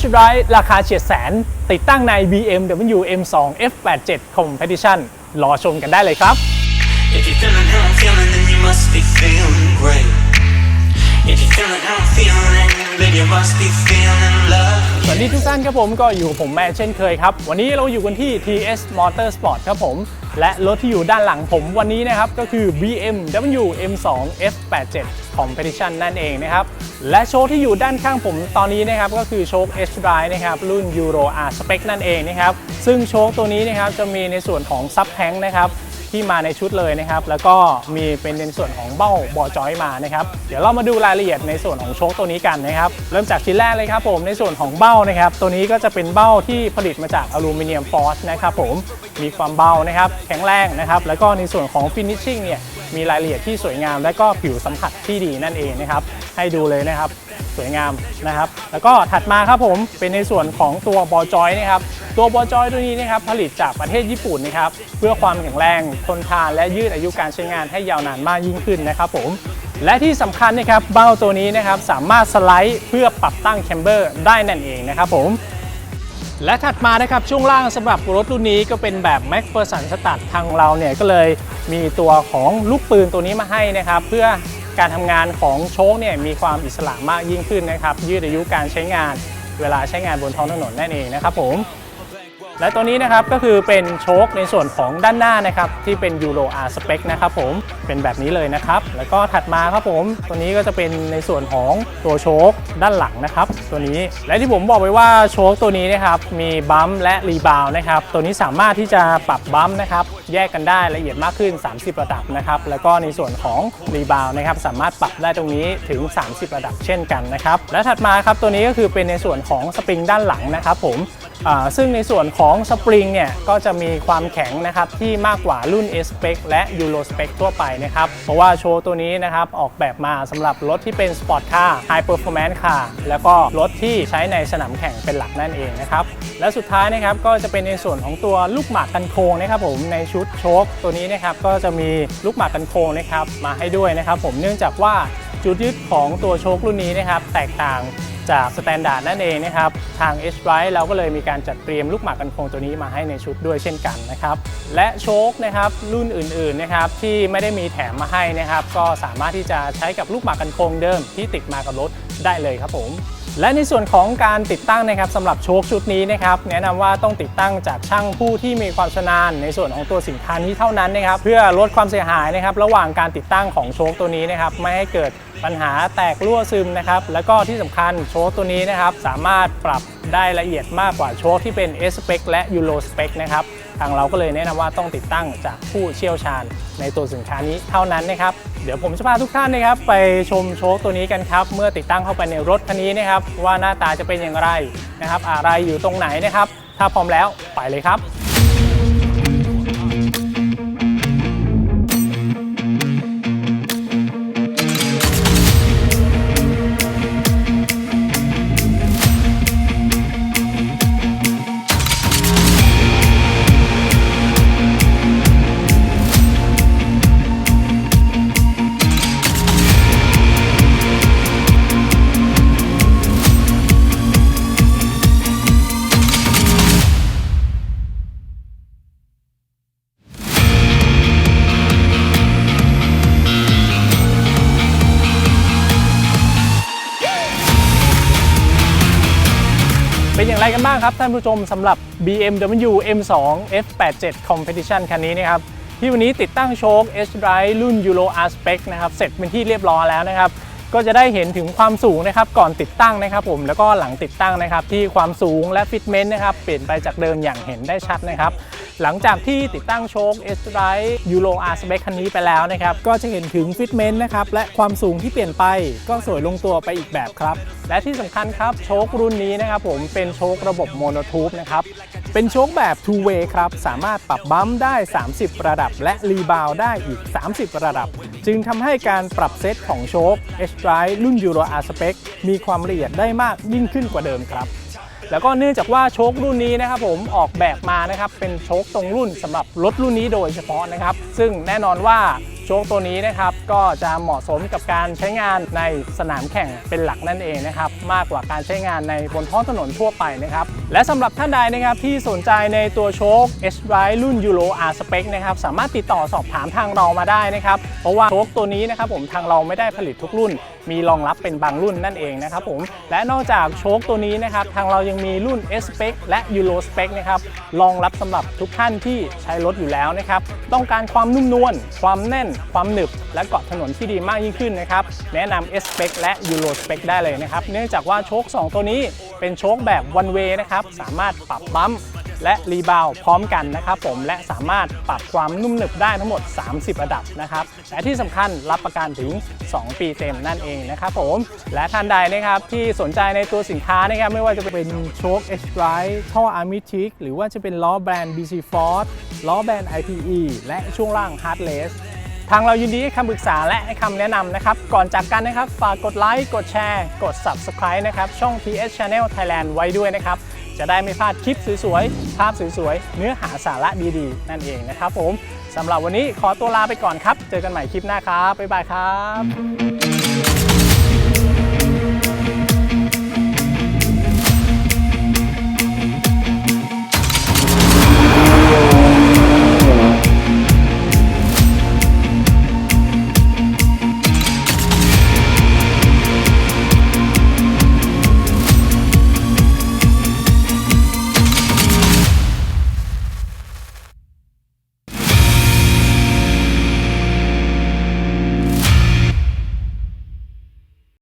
H Drive ราคาเฉียดแสน ติดตั้งใน BMW M2 F87 Competition รอชมกันได้เลยครับ If you're feeling how I'm feeling, then you must be feeling great. If you're feeling how I'm feeling, then you must be feeling love. สวัส ดีทุกท่านครับผมก็อยู่กับผมแม่เช่นเคยครับ วันนี้เราอยู่กันที่ TS Motorsport ครับผม และรถที่อยู่ด้านหลังผมวันนี้นะครับ ก็คือ BMW M2 F87 Competition นั่นเองนะครับ และโชคที่อยู่ด้านข้างผมตอนนี้นะครับ ก็คือโชค H Drive นะครับ รุ่น Euro R Spec นั่นเองนะครับ ซึ่งโชคตัวนี้นะครับจะมีในส่วนของ Sub Tank นะครับ ที่มาในชุดเลยนะครับ แล้วก็มีเป็นในส่วนของเบ้าบอจอยมานะครับ เดี๋ยวเรามาดูรายละเอียดในส่วนของโชคตัวนี้กันนะครับ เริ่มจากชิ้นแรกเลยครับผม ในส่วนของเบ้านะครับ ตัวนี้ก็จะเป็นเบ้าที่ผลิตมาจากอลูมิเนียมฟอสนะครับผม มีความเบานะครับ แข็งแรงนะครับ แล้วก็ในส่วนของฟินิชชิ่งเนี่ย มีรายละเอียดที่สวยงาม และก็ผิวสัมผัสที่ดีนั่นเองนะครับ ให้ดูเลยนะครับ สวยงามนะครับ แล้วก็ถัดมาครับผมเป็นในส่วนของตัวบอจอยนะครับ ตัวบอจอยตัวนี้นะครับผลิตจากประเทศญี่ปุ่นนะครับ เพื่อความแข็งแรงทนทานและยืดอายุการใช้งานให้ยาวนานมากยิ่งขึ้นนะครับผมและที่สำคัญนะครับเบ้าตัวนี้นะครับสามารถสไลด์เพื่อปรับตั้งแคมเบอร์ได้นั่นเองนะครับผมและถัดมานะครับช่วงล่างสำหรับรถรุ่นนี้ก็เป็นแบบ Mac f e r s o n สตัดทางเราเนี่ยก็เลยมีตัวของลูกปืนตัวนี้มาให้นะครับ เพื่อ การทำงานของโชคเนี่ยมีความอิสระมากยิ่งขึ้นนะครับยืดอายุการใช้งานเวลาใช้งานบนท้องถนนนั่นเองนะครับผม และตัวนี้นะครับก็คือเป็นโชคในส่วนของด้านหน้านะครับที่เป็น Euro R Spec นะครับผมเป็นแบบนี้เลยนะครับ แล้วก็ถัดมาครับผมตัวนี้ก็จะเป็นในส่วนของตัวโชคด้านหลังนะครับ ตัวนี้และที่ผมบอกไปว่าโชคตัวนี้นะครับมีบัมและรีบาวนะครับตัวนี้สามารถที่จะปรับบัมนะครับแยกกันได้ละเอียดมากขึ้น 30 ระดับนะครับแล้วก็ในส่วนของรีบาวนะครับสามารถปรับได้ตรงนี้ถึง 30 ระดับเช่นกันนะครับและถัดมาครับตัวนี้ก็คือเป็นในส่วนของสปริงด้านหลังนะครับผม ซึ่งในส่วนของสปริงเนี่ยก็จะมีความแข็งนะครับที่มากกว่ารุ่น S Spec และ Euro Spec ทั่วไปนะครับ เพราะว่าโชว์ตัวนี้นะครับออกแบบมาสำหรับรถที่เป็นสปอร์ตคาร์ High Performance Car แล้วก็รถที่ใช้ในสนามแข่งเป็นหลักนั่นเองนะครับ และสุดท้ายนะครับก็จะเป็นในส่วนของตัวลูกหมากกันโค้งนะครับผมในชุดโชคตัวนี้นะครับก็จะมีลูกหมากกันโค้งนะครับมาให้ด้วยนะครับ ผมเนื่องจากว่าจุดยึดของตัวโชครุ่นนี้นะครับแตกต่าง จากสแตนดาร์ดนั่นเองนะครับ ทาง H Ride เราก็เลยมีการจัดเตรียมลูกหมากกันโคงตัวนี้มาให้ในชุดด้วยเช่นกันนะครับ และโชคนะครับรุ่นอื่นๆนะครับที่ไม่ได้มีแถมมาให้นะครับ ก็สามารถที่จะใช้กับลูกหมากกันโคงเดิมที่ติดมากับรถได้เลยครับผม และในส่วนของการติดตั้งนะครับสำหรับโชคชุดนี้นะครับแนะนำว่าต้องติดตั้งจากช่างผู้ที่มีความชำนาญในส่วนของตัวสินค้านี้เท่านั้นนะครับเพื่อลดความเสียหายนะครับระหว่างการติดตั้งของโชคตัวนี้นะครับไม่ให้เกิดปัญหาแตกรั่วซึมนะครับแล้วก็ที่สำคัญโชคตัวนี้นะครับสามารถปรับได้ละเอียดมากกว่าโชคที่เป็น S Spec และ Euro Spec นะครับางเราก็เลยแนะนำว่าต้องติดตั้งจากผู้เชี่ยวชาญในตัวสินค้านี้เท่านั้นนะครับเดี๋ยวผมจะพาทุกท่านนะครับไปชมโชคตัวนี้กันครับเมื่อติดตั้งเข้าไปในรถคันนี้นะครับว่าหน้าตาจะเป็นอย่างไรนะครับอะไรอยู่ตรงไหนนะครับ ถ้าพร้อมแล้วไปเลยครับ ไรกันบ้างครับท่านผู้ชมสำหรับ BMW M2 F87 Competition คันนี้นะครับที่วันนี้ติดตั้งโชค H Drive รุ่น Euro R Spec นะครับเสร็จเป็นที่เรียบร้อยแล้วนะครับ ก็จะได้เห็นถึงความสูงนะครับก่อนติดตั้งนะครับ ผมแล้วก็หลังติดตั้งนะครับ ที่ความสูงและฟิตเมนต์นะครับเปลี่ยนไปจากเดิมอย่างเห็นได้ชัดนะครับ หลังจากที่ติดตั้งโชค S Drive Euro R Spec คันนี้ไปแล้วนะครับก็จะเห็นถึงฟิตเมนต์นะครับและความสูงที่เปลี่ยนไปก็สวยลงตัวไปอีกแบบครับ และที่สำคัญครับโชครุ่นนี้นะครับผมเป็นโชคระบบโมโนทูบนะครับเป็นโชคแบบ two way ครับสามารถปรับบัมป์ได้ 30 ระดับ และรีบาวได้อีก 30 ระดับ จึงทำให้การปรับเซตของโชค H Drive รุ่น Euro R Spec มีความละเอียดได้มากยิ่งขึ้นกว่าเดิมครับ แล้วก็เนื่องจากว่าโชครุ่นนี้นะครับผมออกแบบมานะครับเป็นโชคตรงรุ่นสำหรับรถรุ่นนี้โดยเฉพาะนะครับ ซึ่งแน่นอนว่า โชคตัวนี้นะครับก็จะเหมาะสมกับการใช้งานในสนามแข่งเป็นหลักนั่นเองนะครับมากกว่าการใช้งานในบนท้องถนนทั่วไปนะครับและสำหรับท่านใดนะครับที่สนใจในตัวโชค S Ride รุ่น Euro R Spec นะครับสามารถติดต่อสอบถามทางเรามาได้นะครับเพราะว่าโชคตัวนี้นะครับผมทางเราไม่ได้ผลิตทุกรุ่น มีรองรับเป็นบางรุ่นนั่นเองนะครับผมและนอกจากโชคตัวนี้นะครับทางเรายังมีรุ่น S Spec และ Euro Spec นะครับรองรับสำหรับทุกท่านที่ใช้รถอยู่แล้วนะครับต้องการความนุ่มนวลความแน่นความหนึบและเกาะถนนที่ดีมากยิ่งขึ้นนะครับ แนะนำ S Spec และ Euro Spec ได้เลยนะครับ เนื่องจากว่าโชค 2 ตัวนี้เป็นโชคแบบ one way นะครับ สามารถปรับบัมป์และรีบาวพร้อมกันนะครับผมและสามารถปรับความนุ่มหนึบได้ทั้งหมด 30 ระดับนะครับและที่สำคัญรับประกันถึง 2 ปีเต็มนั่นเองนะครับผมและท่านใดนะครับที่สนใจในตัวสินค้านะครับไม่ว่าจะเป็นโชค H Drive ท่อ Armitic หรือว่าจะเป็นล้อแบรนด์ BC Force ล้อแบรนด์ IPE และช่วงล่าง Heartless ทางเรายินดีให้คำปรึกษาและให้คำแนะนำนะครับ ก่อนจากกันนะครับ ฝากกดไลค์ กดแชร์ กด Subscribe นะครับ ช่อง TS Channel Thailand ไว้ด้วยนะครับ จะได้ไม่พลาดคลิปสวยๆ ภาพสวยๆ เนื้อหาสาระดีๆ นั่นเองนะครับผมสำหรับวันนี้ขอตัวลาไปก่อนครับ เจอกันใหม่คลิปหน้าครับ บ๊ายบายครับ